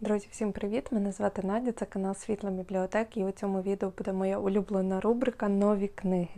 Друзі, всім привіт! Мене звати Надя, це канал Світла Бібліотеки, і у цьому відео буде моя улюблена рубрика Нові книги.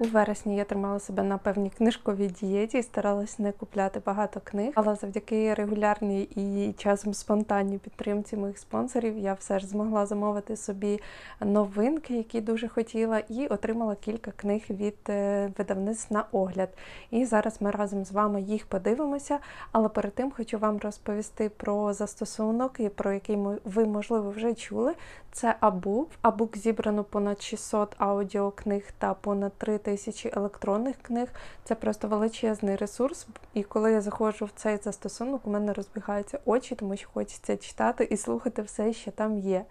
У вересні я тримала себе на певній книжковій дієті і старалась не купляти багато книг. Але завдяки регулярній і часом спонтанній підтримці моїх спонсорів я все ж змогла замовити собі новинки, які дуже хотіла, і отримала кілька книг від е, видавництв на огляд. І зараз ми разом з вами їх подивимося. Але перед тим хочу вам розповісти про застосунок, про який ви, можливо, вже чули. Це Абук. Абук зібрано понад 600 аудіокниг та понад 3 тисячі електронних книг. Це просто величезний ресурс. І коли я заходжу в цей застосунок, у мене розбігаються очі, тому що хочеться читати і слухати все, що там є.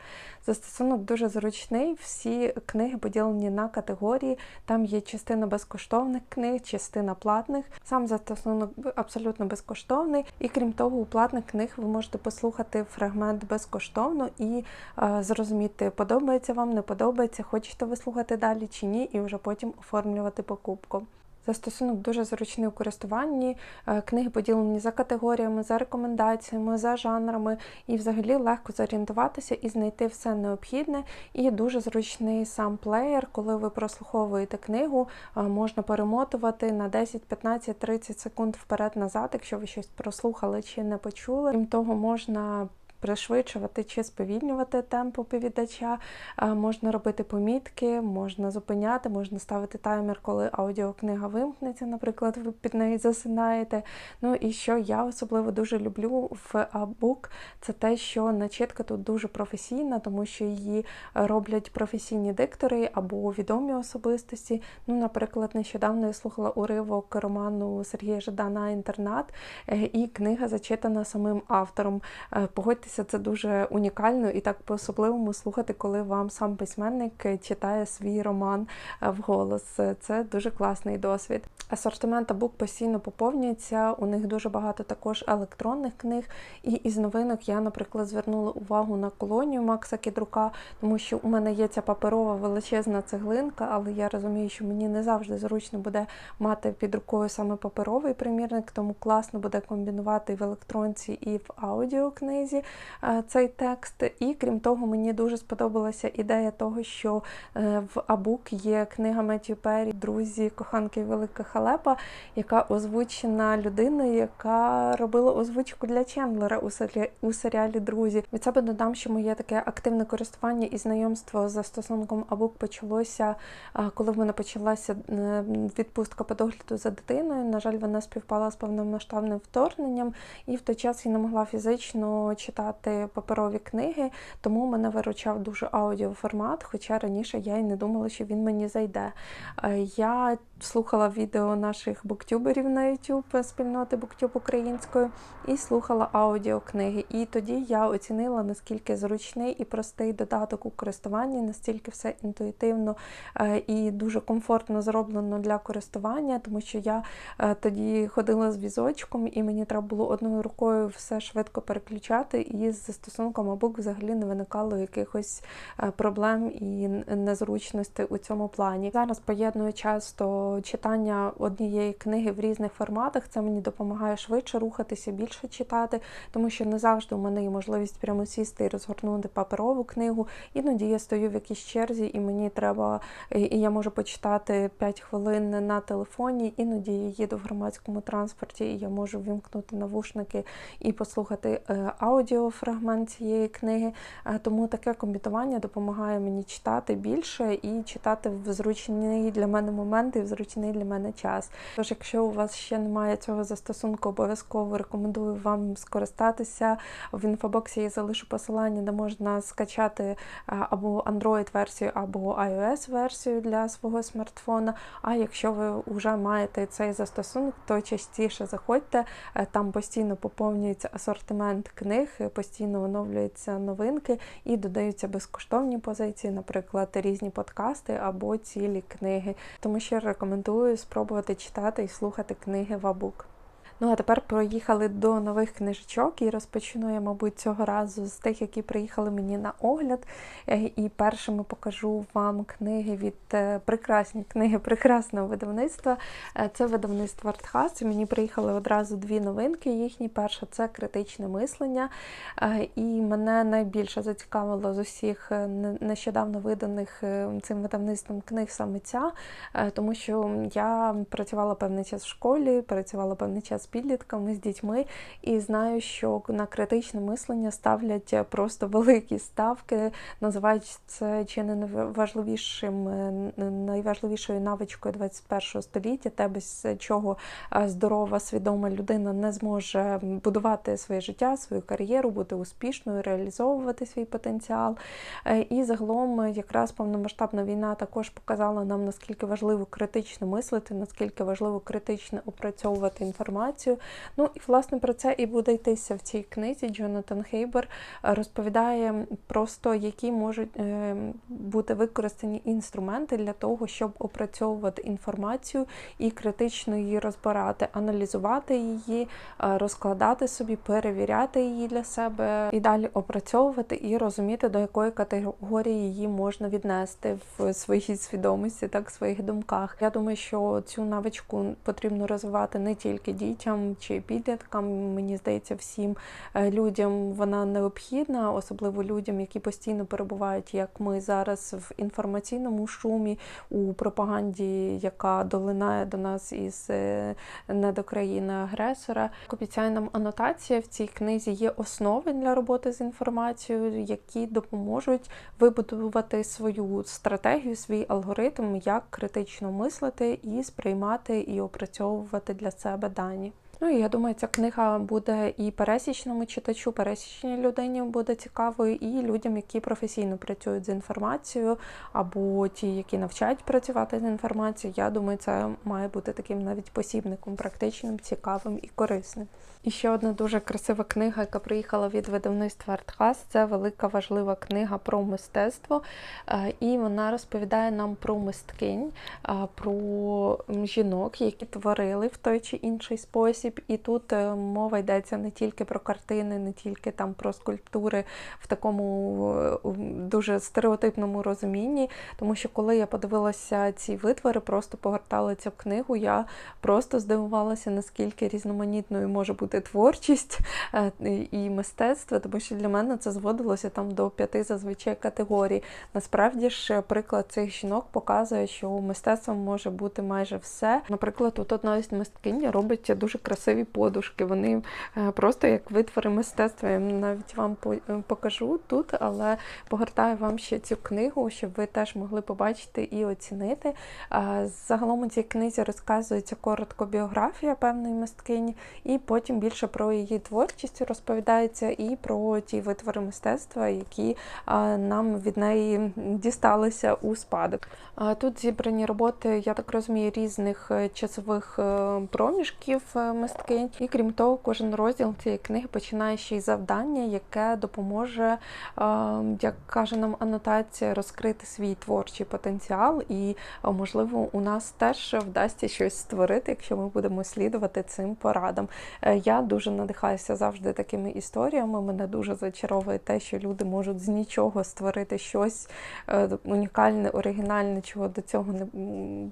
Застосунок дуже зручний. Всі книги поділені на категорії. Там є частина безкоштовних книг, частина платних. Сам застосунок абсолютно безкоштовний. І крім того, у платних книг ви можете послухати фрагмент безкоштовно і е, зрозуміти, подобається вам, не подобається, хочете ви слухати далі чи ні, і вже потім оформлювати покупку. Застосунок дуже зручний у користуванні. Е, Книги поділені за категоріями, за рекомендаціями, за жанрами, і взагалі легко зорієнтуватися і знайти все необхідне. І дуже зручний сам плеєр, коли ви прослуховуєте книгу, е, можна перемотувати на 10, 15, 30 секунд вперед-назад, якщо ви щось прослухали чи не почули. Крім того, можна пришвидшувати чи сповільнювати темп оповідача, Е, можна робити помітки, можна зупиняти, можна ставити таймер, коли аудіокнига вимкнеться, наприклад, ви під неї засинаєте. Ну і що я особливо дуже люблю в Абук, це те, що начитка тут дуже професійна, тому що її роблять професійні диктори або відомі особистості. Ну, наприклад, нещодавно я слухала уривок роману Сергія Жадана Інтернат, е, і книга зачитана самим автором. Е, Погодьтеся, це дуже унікально і так по-особливому слухати, коли вам сам письменник читає свій роман е, вголос. Е, Це дуже класний досвід. Асортимент Абук постійно поповнюється. У них дуже багато також електронних книг. І із новинок я, наприклад, звернула увагу на колонію Макса Кідрука, тому що у мене є ця паперова величезна цеглинка, але я розумію, що мені не завжди зручно буде мати під рукою саме паперовий примірник, тому класно буде комбінувати в електронці, і в аудіокнизі цей текст. І крім того, мені дуже сподобалася ідея того, що е, в Абук є книга Меттю Перрі Друзі, коханки Велика Халепа, яка озвучена людиною, яка робила озвучку для Чендлера у сері- у серіалі Друзі. Від себе додам, що моє таке активне користування і знайомство з застосунком Абук почалося, коли в мене почалася е, відпустка по догляду за дитиною. На жаль, вона співпала з повномасштабним вторгненням, і в той час я не могла фізично читати паперові книги, тому мене виручав дуже аудіоформат, хоча раніше я й не думала, що він мені зайде. Е, Я слухала відео наших буктюберів на YouTube спільноти Буктюб українською і слухала аудіокниги. І тоді я оцінила, наскільки зручний і простий додаток у користуванні, настільки все інтуїтивно е, і дуже комфортно зроблено для користування, тому що я е, тоді ходила з візочком, і мені треба було одною рукою все швидко переключати, і з застосунком Абук взагалі не виникало якихось е, проблем і незручностей у цьому плані. Зараз поєдную часто читання однієї книги в різних форматах. Це мені допомагає швидше рухатися, більше читати, тому що не завжди у мене є можливість прямо сісти і розгорнути паперову книгу. Іноді я стою в якійсь черзі, і мені треба, і я можу почитати 5 хвилин на телефоні. Іноді я їду в громадському транспорті, і я можу вімкнути навушники і послухати е, аудіофрагмент цієї книги. Е, Тому таке комбінування допомагає мені читати більше і читати в зручний для мене момент і в зручний для мене час. Тож, якщо у вас ще немає цього застосунку, обов'язково рекомендую вам скористатися. В інфобоксі я залишу посилання, де можна скачати е, або Android-версію, або iOS-версію для свого смартфона. А якщо ви вже маєте цей застосунок, то частіше заходьте. Е, Там постійно поповнюється асортимент книг, е, постійно оновлюються новинки і додаються безкоштовні позиції, наприклад, різні подкасти або цілі книги. Тому ще рекомендую спробувати читати і слухати книги в Абук. Ну а тепер проїхали до нових книжечок і розпочну я, мабуть, цього разу з тих, які приїхали мені на огляд. Е, І першими покажу вам книги від е, прекрасні книги прекрасного видавництва. Е, Це видавництво Артхас. Мені приїхали одразу дві новинки. Їхні перша це критичне мислення. І мене найбільше зацікавило з усіх нещодавно виданих цим видавництвом книг саме ця, тому що я працювала певний час в школі, працювала певний час підлітками, з дітьми, і знаю, що на критичне мислення ставлять е, просто великі ставки, називають це чи не найважливішим, е, найважливішою навичкою 21 століття, те, без чого е, здорова, свідома людина не зможе будувати своє життя, свою кар'єру, бути успішною, реалізовувати свій потенціал. І загалом якраз повномасштабна війна також показала нам, наскільки важливо критично мислити, наскільки важливо критично опрацьовувати інформацію. Ну і власне про це і буде йтися в цій книзі. Джонатан Хейбер е, розповідає просто, які можуть е, бути використані інструменти для того, щоб опрацьовувати інформацію і критично її розбирати, аналізувати її, е, розкладати собі, перевіряти її для себе і далі опрацьовувати і розуміти, до якої категорії її можна віднести в своїй свідомості, так в своїх думках. Я думаю, що цю навичку потрібно розвивати не тільки дітям чи підліткам. Мені здається, всім е, людям вона необхідна, особливо людям, які постійно перебувають, як ми зараз в інформаційному шумі, у пропаганді, яка долинає до нас із е, не до країни агресора. Обіцяє нам анотація в цій книзі є основи для роботи з інформацією, які допоможуть вибудувати свою стратегію, свій алгоритм, як критично мислити і сприймати і опрацьовувати для себе дані. Ну я думаю, ця книга буде і пересічному читачу, пересічній людині буде цікавою, і людям, які професійно працюють з інформацією, або ті, які навчають працювати з інформацією. Я думаю, це має бути таким навіть посібником, практичним, цікавим і корисним. І ще одна дуже красива книга, яка приїхала від видавництва Артхас. Це велика важлива книга про мистецтво. Е, І вона розповідає нам про мисткинь, е, про жінок, які творили в той чи інший спосіб. І тут е, мова йдеться не тільки про картини, не тільки там про скульптури в такому е, дуже стереотипному розумінні. Тому що коли я подивилася ці витвори, просто погортала цю книгу, я просто здивувалася, наскільки різноманітною може бути творчість е, і мистецтво, тому що для мене це зводилося там до п'яти зазвичай категорій. Насправді ж приклад цих жінок показує, що мистецтвом може бути майже все. Наприклад, тут одна із мисткинь робить дуже красиві подушки. Вони е, просто як витвори мистецтва. Я навіть вам е, покажу тут, але погортаю вам ще цю книгу, щоб ви теж могли побачити і оцінити. Загалом у цій книзі розказується коротко біографія певної мисткині, і потім більше про її творчість розповідається і про ті витвори мистецтва, які нам від неї дісталися у спадок. Тут зібрані роботи, я так розумію, різних е, часових проміжків е, мисткинь. І крім того, кожен розділ цієї книги починає ще й завдання, яке допоможе, як каже нам анотація, розкрити свій творчий потенціал. І, можливо, у нас теж вдасться щось створити, якщо ми будемо слідувати цим порадам. Е, Я дуже надихаюся завжди такими історіями. Мене дуже зачаровує те, що люди можуть з нічого створити щось е, унікальне, оригінальне, чого до цього не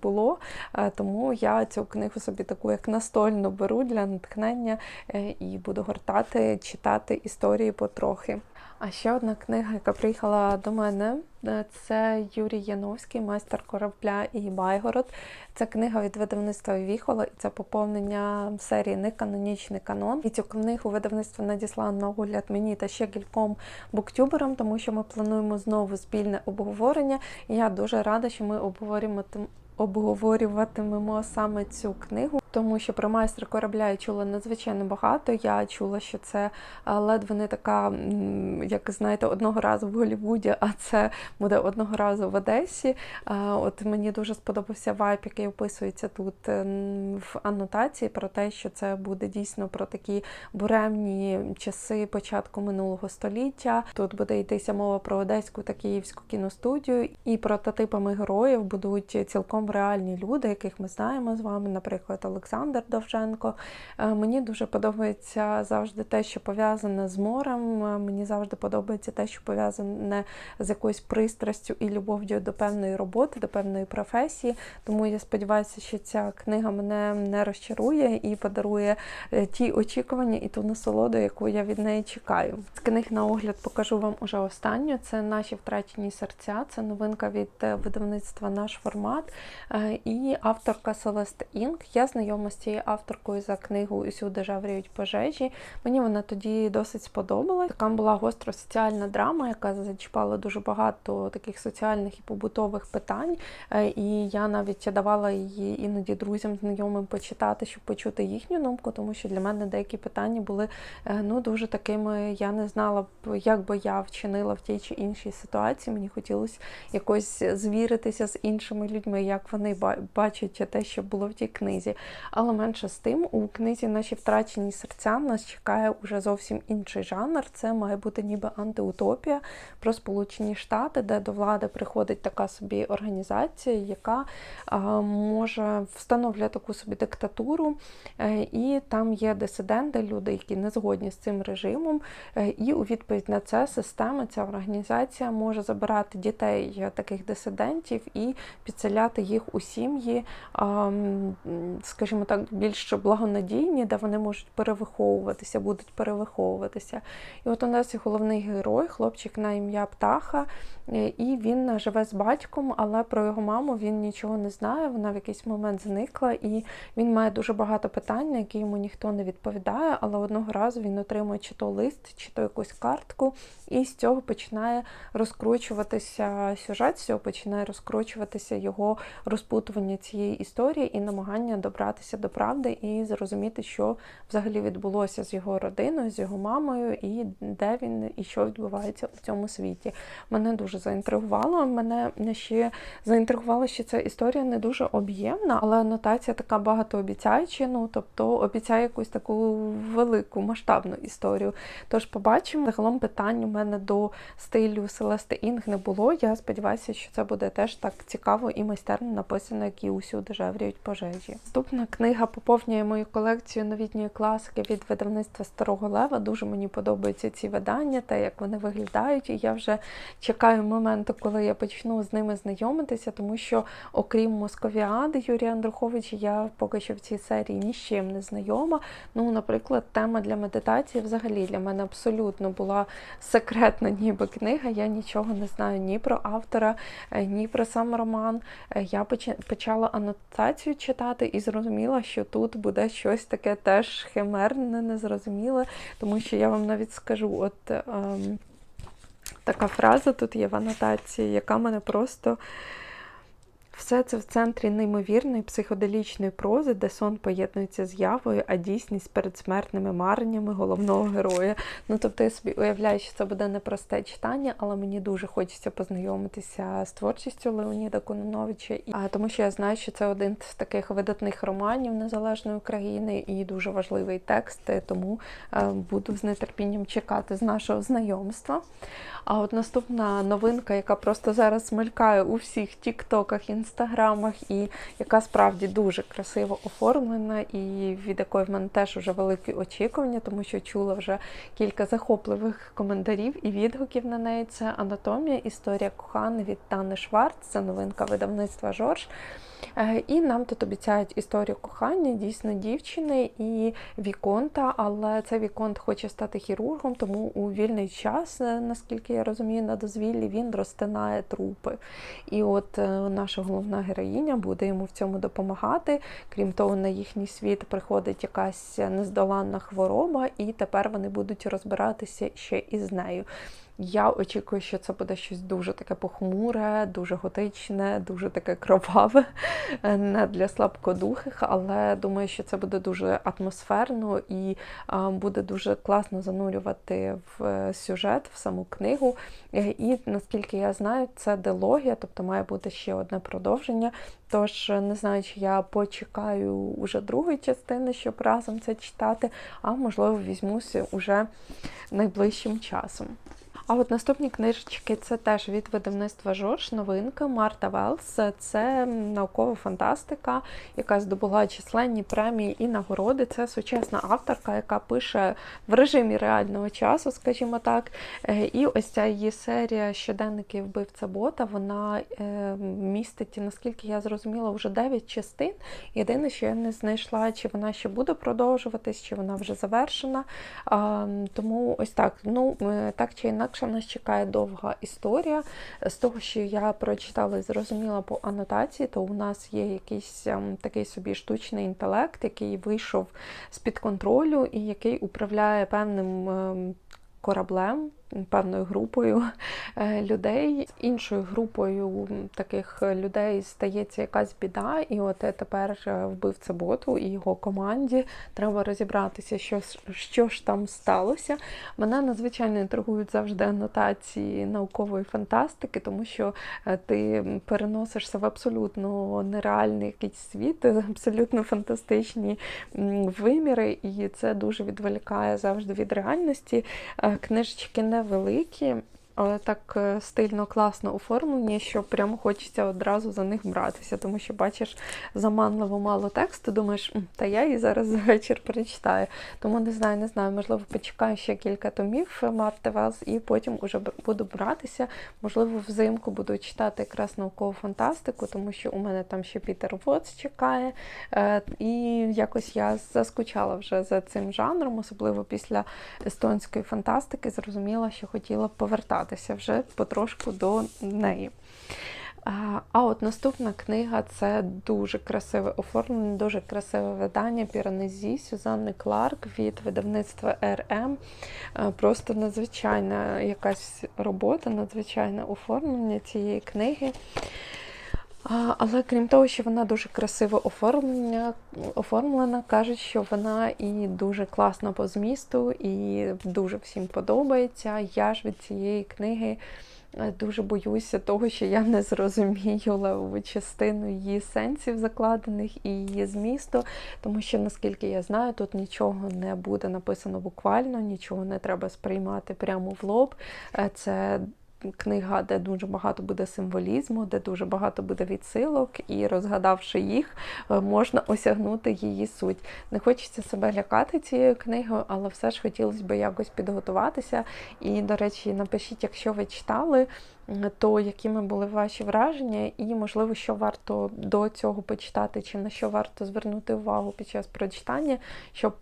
було. Е, Тому я цю книгу собі таку як настольну беру для натхнення е, і буду гортати, читати історії потрохи. А ще одна книга, яка приїхала до мене, е, це Юрій Яновський, майстер корабля і Байгород. Це книга від видавництва Віхола, і це поповнення серії Неканонічний канон. І цю книгу видавництво надіслало на огляд мені та ще кільком буктюберам, тому що ми плануємо знову спільне обговорення. І я дуже рада, що ми обговорюємо тим- обговорюватимемо саме цю книгу, тому що про майстра корабля я чула надзвичайно багато. Я чула, що це е, ледве не така, як знаєте, одного разу в Голлівуді, а це буде одного разу в Одесі. Е, От мені дуже сподобався вайб, який описується тут е, в анотації про те, що це буде дійсно про такі буремні часи початку минулого століття. Тут буде йтися мова про одеську та київську кіностудію, і прототипами героїв будуть цілком реальні люди, яких ми знаємо з вами, наприклад, Олександр. Олександр Довженко. Е, Мені дуже подобається завжди те, що пов'язане з морем. Е, Мені завжди подобається те, що пов'язане з якоюсь пристрастю і любов'ю до певної роботи, до певної професії. Тому я сподіваюся, що ця книга мене не розчарує і подарує е, ті очікування і ту насолоду, яку я від неї чекаю. З книг на огляд покажу вам уже останню. Це наші втрачені серця. Це новинка від видавництва Наш формат і авторка Селест Інк. Я знайома з цією авторкою за книгу Усюди жавріють пожежі. Мені вона тоді досить сподобалась. Така була гостро соціальна драма, яка зачіпала дуже багато таких соціальних і побутових питань. Е, І я навіть давала її іноді друзям, знайомим почитати, щоб почути їхню думку, тому що для мене деякі питання були е, ну дуже такими. Я не знала б, як би я вчинила в тій чи іншій ситуації. Мені хотілося якось звіритися з іншими людьми, як вони бачать те, що було в тій книзі. Але менше з тим, у книзі наші втрачені серця нас чекає уже зовсім інший жанр. Це має бути ніби антиутопія про Сполучені Штати, де до влади приходить така собі організація, яка може встановлює таку собі диктатуру, Е, і там є дисиденти, люди, які не згодні з цим режимом. Е, І у відповідь на це система, ця організація може забирати дітей е, таких дисидентів і підселяти їх у сім'ї, м, скажімо так, більш благонадійні, де вони можуть перевиховуватися, будуть перевиховуватися. І от у нас є головний герой, хлопчик на ім'я Птаха, е, і він живе з батьком, але про його маму він нічого не знає. Вона в якийсь момент зникла, і він має дуже багато питань, на які йому ніхто не відповідає. Але одного разу він отримує чи то лист, чи то якусь картку, і з цього починає розкручуватися сюжет, з цього починає розкручуватися його розпутування цієї історії і намагання добратися до правди і зрозуміти, що взагалі відбулося з його родиною, з його мамою, і де він і що відбувається у цьому світі. Мене дуже заінтригувало. Мене ще заінтригувало, що ця історія не дуже об'ємна, але анотація така багатообіцяюча. Ну тобто обіцяє якусь таку велику масштабну історію. Тож побачимо. Загалом питань у мене до стилю Селести Інг не було. Я сподіваюся, що це буде теж так цікаво і майстерно написано, як і усюди жевріють пожежі. Наступна книга поповнює мою колекцію новітньої класики від видавництва Старого Лева. Дуже мені подобаються ці видання, те, як вони виглядають. І я вже чекаю моменту, коли я почну з ними знайомитися, тому що, окрім Московіади Юрія Андруховича, я поки що в цій серії ні з чим не знайома. Ну, наприклад, тема для медитації взагалі для мене абсолютно була секретна, ніби книга. Я нічого не знаю ні про автора, е, ні про сам роман. Е, Я почала анотацію читати і зрозуміла, що тут буде щось таке теж химерне, незрозуміле, тому що я вам навіть скажу, от. Ем, Така фраза тут є в анотації, яка мене просто все це в центрі неймовірної психоделічної прози, де сон поєднується з явою, а дійсність перед смертними мареннями головного героя. Ну тобто я собі уявляю, що це буде непросте читання, але мені дуже хочеться познайомитися з творчістю Леоніда Кононовича, тому що я знаю, що це один з таких видатних романів незалежної України і дуже важливий текст, е, тому е, буду з нетерпінням чекати з нашого знайомства. А от наступна новинка, яка просто зараз мелькає у всіх тіктоках, інстаграмах, і яка справді дуже красиво оформлена, і від якої в мене теж вже великі очікування, тому що чула вже кілька захопливих коментарів і відгуків на неї. Це анатомія, історія кохани від Тани Шварц. Це новинка видавництва Жорж. Е, І нам тут обіцяють історію кохання дійсно дівчини і Віконта, але цей Віконт хоче стати хірургом, тому у вільний час, е, наскільки я розумію, на дозвіллі він розтинає трупи. І от е, наша головна героїня буде йому в цьому допомагати. Крім того, на їхній світ приходить якась нездоланна хвороба, і тепер вони будуть розбиратися ще із нею. Я очікую, що це буде щось дуже таке похмуре, дуже готичне, дуже таке кроваве, е, не для слабкодухих, але думаю, що це буде дуже атмосферно і буде дуже класно занурювати в е, сюжет, в саму книгу. Е, І наскільки я знаю, це дилогія, тобто має бути ще одне продовження. Тож не знаю, чи я почекаю уже другої частини, щоб разом це читати, а можливо візьмуся уже найближчим часом. А от наступні книжечки це теж від видавництва Жорж, новинка Марта Велс. Це наукова фантастика, яка здобула численні премії і нагороди. Це сучасна авторка, яка пише в режимі реального часу, скажімо так. Е, І ось ця її серія щоденники вбивця бота. Вона е, містить, наскільки я зрозуміла, вже 9 частин. Єдине, що я не знайшла, чи вона ще буде продовжуватись, чи вона вже завершена. Тому ось так. Ну, е, так чи інакше, нас чекає довга історія. З того, що я прочитала і зрозуміла по анотації, то у нас є якийсь ем, такий собі штучний інтелект, який вийшов з-під контролю і який управляє певним ем, кораблем. Певною групою е, людей, з іншою групою таких людей стається якась біда, і от тепер е, вбивця боту і його команді треба розібратися, що, що ж там сталося. Мене надзвичайно інтригують завжди анотації наукової фантастики, тому що е, ти переносишся в абсолютно нереальний якийсь світ, абсолютно фантастичні виміри, і це дуже відволікає завжди від реальності. Е, Книжечки невеликі. Але так е, стильно, класно оформлені, що прямо хочеться одразу за них братися, тому що бачиш заманливо мало тексту, думаєш, та я її зараз за вечір перечитаю. Тому не знаю, не знаю, можливо, почекаю ще кілька томів Марти Велс і потім уже буду братися. Можливо, взимку буду читати якраз наукову фантастику, тому що у мене там ще Пітер Вотс чекає. Е, І якось я заскучала вже за цим жанром, особливо після естонської фантастики, зрозуміла, що хотіла б повертатися вже потрошку до неї. А, от наступна книга це дуже красиве оформлення, дуже красиве видання Піранезі Сюзанни Кларк від видавництва РМ. Просто надзвичайна якась робота, надзвичайне оформлення цієї книги. Але крім того, що вона дуже красиво оформлена, оформлена, кажуть, що вона і дуже класна по змісту, і дуже всім подобається. Я ж від цієї книги е, дуже боюся того, що я не зрозумію левову частину її сенсів закладених і її змісту, тому що, наскільки я знаю, тут нічого не буде написано буквально, нічого не треба сприймати прямо в лоб. Е, Це книга, де дуже багато буде символізму, де дуже багато буде відсилок, і розгадавши їх, е, можна осягнути її суть. Не хочеться себе лякати цією книгою, але все ж хотілося б якось підготуватися. І, до речі, напишіть, якщо ви читали, то якими були ваші враження, і, можливо, що варто до цього почитати, чи на що варто звернути увагу під час прочитання, щоб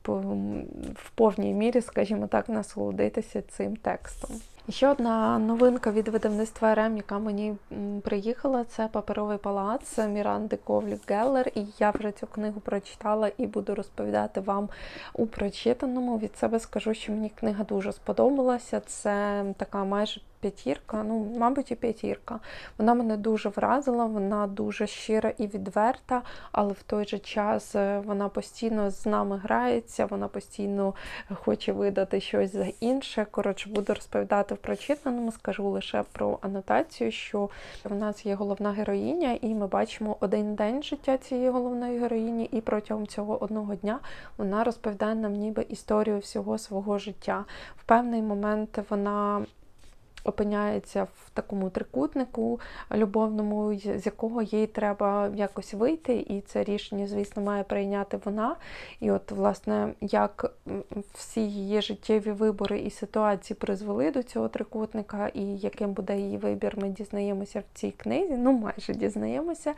в повній мірі, скажімо так, насолодитися цим текстом. Ще одна новинка від видавництва РМ, яка мені приїхала, це паперовий палац Міранди Ковлік Геллер. І я вже цю книгу прочитала і буду розповідати вам у прочитаному. Від себе скажу, що мені книга дуже сподобалася. Це така майже п'ятірка, ну, мабуть, і п'ятірка. Вона мене дуже вразила, вона дуже щира і відверта, але в той же час е, вона постійно з нами грається, вона постійно хоче видати щось за інше. Коротше, буду розповідати в прочитаному, скажу лише про анотацію, що в нас є головна героїня, і ми бачимо один день життя цієї головної героїні, і протягом цього одного дня вона розповідає нам ніби історію всього свого життя. В певний момент вона опиняється в такому трикутнику любовному, з якого їй треба якось вийти, і це рішення, звісно, має прийняти вона. І от, власне, як всі її життєві вибори і ситуації призвели до цього трикутника, і яким буде її вибір, ми дізнаємося в цій книзі. Ну, майже дізнаємося.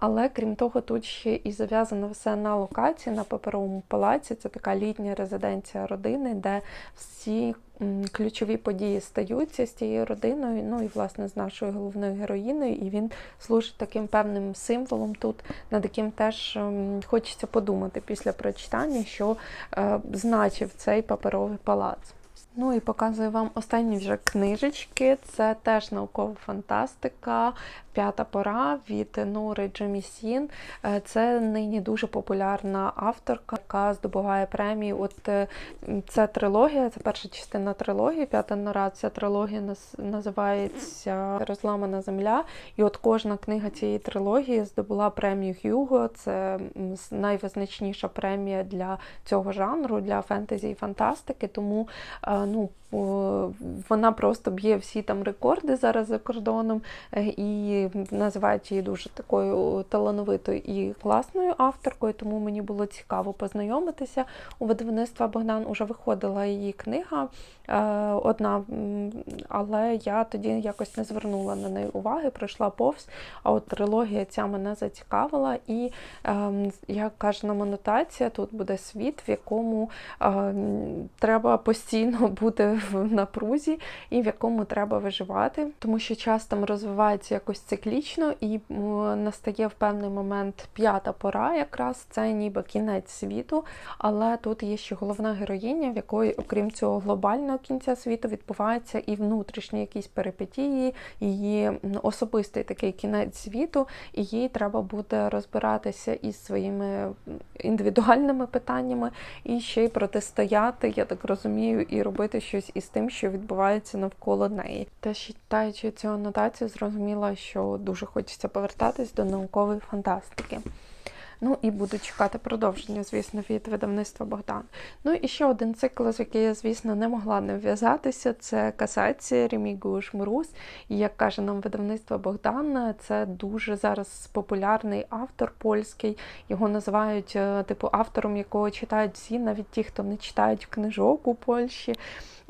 Але крім того, тут ще і зав'язано все на локації, на паперовому палаці. Це така літня резиденція родини, де всі ключові події стаються з цією родиною, ну і власне з нашою головною героїною, і він служить таким певним символом тут, над яким теж ем, хочеться подумати після прочитання, що е, значив цей паперовий палац. Ну і показую вам останні вже книжечки. Це теж наукова фантастика, п'ята пора від Нори Джемісін. Е, Це нині дуже популярна авторка, яка здобуває премію. От це трилогія, це перша частина трилогії, п'ята нора. Ця трилогія наз- називається Розламана земля. І от кожна книга цієї трилогії здобула премію Хьюго. Це найвизначніша премія для цього жанру, для фентезі і фантастики. Тому е, ну, вона просто б'є всі там рекорди зараз за кордоном е, і називають її дуже такою талановитою і класною авторкою, тому мені було цікаво познайомитися. У видавництва Богдан уже виходила її книга е, одна, але я тоді якось не звернула на неї уваги, пройшла повз. А от трилогія ця мене зацікавила, і ем, як каже нам анотація, тут буде світ, в якому треба постійно бути в напрузі і в якому треба виживати, тому що час там розвивається якось циклічно, і настає в певний момент п'ята пора, якраз це ніби кінець світу. Але тут є ще головна героїня, в якої, окрім цього глобального кінця світу, відбуваються і внутрішні якісь перипетії, її особистий такий кінець світу, і їй треба буде розбиратися із своїми індивідуальними питаннями і ще й протистояти, я так розумію, і робити щось із тим, що відбувається навколо неї. Та читаючи цю анотацію, зрозуміла, що дуже хочеться повертатись до наукової фантастики. Ну і буду чекати продовження, звісно, від видавництва Богдан. Ну і ще один цикл, з який я, звісно, не могла не в'язатися, це касація Ремігуш Мрус. І як каже нам видавництво Богдан, це дуже зараз популярний автор польський. Його називають е, типу автором, якого читають всі, навіть ті, хто не читають книжок у Польщі.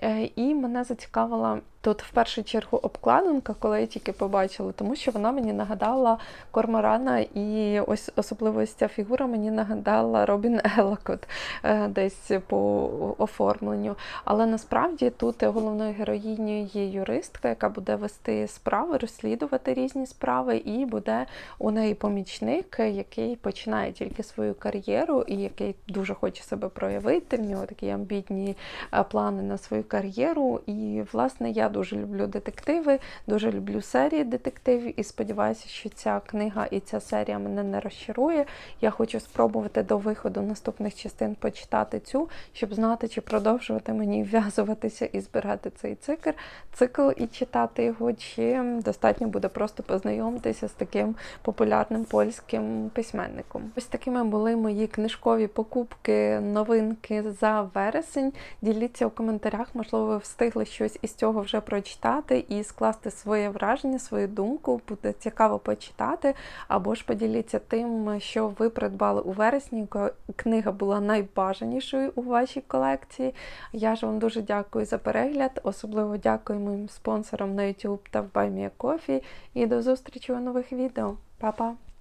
Е, І мене зацікавила тут в першу чергу обкладинка, коли я тільки побачила, тому що вона мені нагадала Корморана, і ось особливо ця фігура мені нагадала Робін Елакот е, десь по оформленню. Але насправді тут головною героїнею є юристка, яка буде вести справи, розслідувати різні справи, і буде у неї помічник, який починає тільки свою кар'єру, і який дуже хоче себе проявити. В нього такі амбітні е, плани на свою кар'єру. І, власне, я дуже люблю детективи, дуже люблю серії детективів і сподіваюся, що ця книга і ця серія мене не розчарує. Я хочу спробувати до виходу наступних частин почитати цю, щоб знати, чи продовжувати мені вв'язуватися і збирати цей цикл, цикл і читати його, чи достатньо буде просто познайомитися з таким популярним польським письменником. Ось такими були мої книжкові покупки, новинки за вересень. Діліться у коментарях, можливо, ви встигли щось із цього вже прочитати і скласти своє враження, свою думку. Буде цікаво почитати. Або ж поділіться тим, що ви придбали у вересні. Книга була найбажанішою у вашій колекції. Я ж вам дуже дякую за перегляд. Особливо дякую моїм спонсорам на YouTube та в BuyMeACoffee. І до зустрічі у нових відео. Па-па!